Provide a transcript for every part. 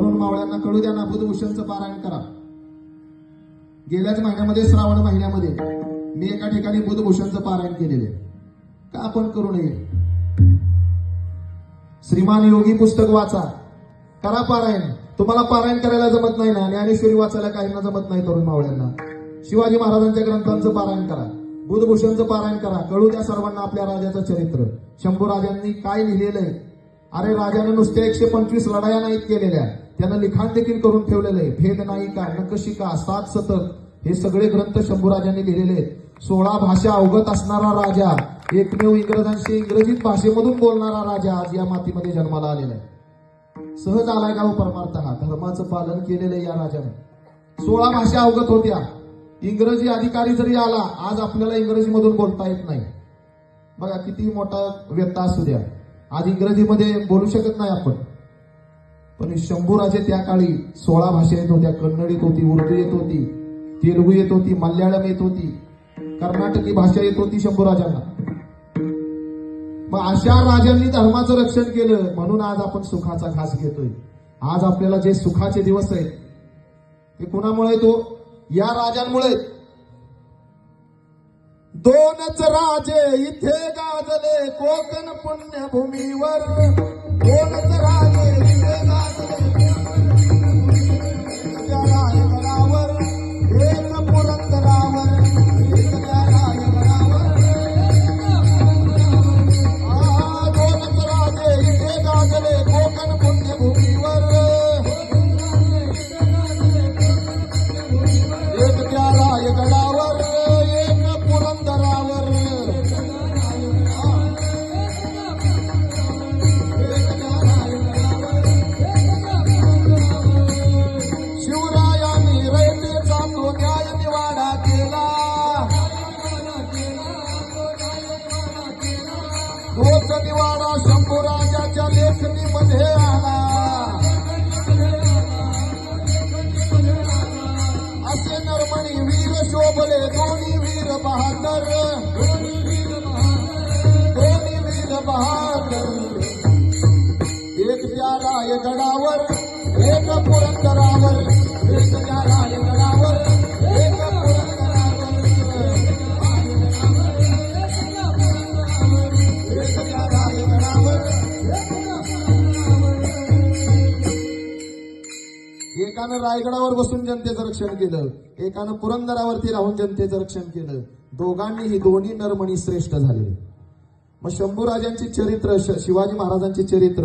तरुण मावळ्यांना कळू द्या ना बुधभूषणचं पारायण करा. गेल्याच महिन्यामध्ये श्रावण महिन्यामध्ये मी एका ठिकाणी बुधभूषणचं पारायण केलेले का आपण करू नये? श्रीमान योगी पुस्तक वाचा. करा पारायण. तुम्हाला पारायण करायला जमत नाही ना ज्ञानेश्वरी वाचायला काहींना जमत नाही तरुण मावळ्यांना. शिवाजी महाराजांच्या ग्रंथांचं पारायण करा. बुधभूषणचं पारायण करा. कळू द्या सर्वांना आपल्या राजाचं चरित्र. शंभू राजांनी काय लिहिलेलं आहे? अरे राजानं नुसत्या एकशे पंचवीस लढाया नाहीत केलेल्या. त्यानं लिखाण देखील करून ठेवलेलं आहे. भेद नायिका नकशिका सात शतक हे सगळे ग्रंथ शंभूराजांनी लिहिलेले आहेत. सोळा भाषा अवगत असणारा राजा एकमेव इंग्रजांशी इंग्रजीत भाषेमधून बोलणारा राजा आज या मातीमध्ये जन्माला आलेला आहे. सहज आलाय का हो परमार्थ हा धर्माचं पालन केलेलं आहे या राजाने. सोळा भाषा अवगत होत्या. इंग्रजी अधिकारी जरी आला आज आपल्याला इंग्रजीमधून बोलता येत नाही. बघा किती मोठा व्यथा असू द्या. आज इंग्रजीमध्ये बोलू शकत नाही आपण. पण शंभूराजे त्या काळी सोळा भाषा येत होत्या. कन्नड येत होती उर्दू येत होती तेलुगू येत होती मल्याळम येत होती कर्नाटकी भाषा येत होती शंभूराजांना. मग अशा राजांनी धर्माचं रक्षण केलं. म्हणून आज आपण सुखाचा घास घेतोय. आज आपल्याला जे सुखाचे दिवस आहेत ते कुणामुळे तो या राजांमुळे दोनच राजे इथे गाजले कोकण पुण्यभूमीवर. दोनच तोच निवाडा शंभूराजाच्या लेखणीमध्ये आला. असे नरमणी वीर शोभले दोन्ही वीर बहादर. एकानं रायगडावर बसून जनतेचं रक्षण केलं एकानं पुरंदरावरती राहून जनतेचं रक्षण केलं. दोघांनीही दोन्ही नरमणी श्रेष्ठ झाले. मग शंभूराजांची चरित्र श- शिवाजी महाराजांची चरित्र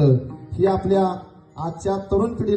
ही आपल्या आजच्या तरुण पिढी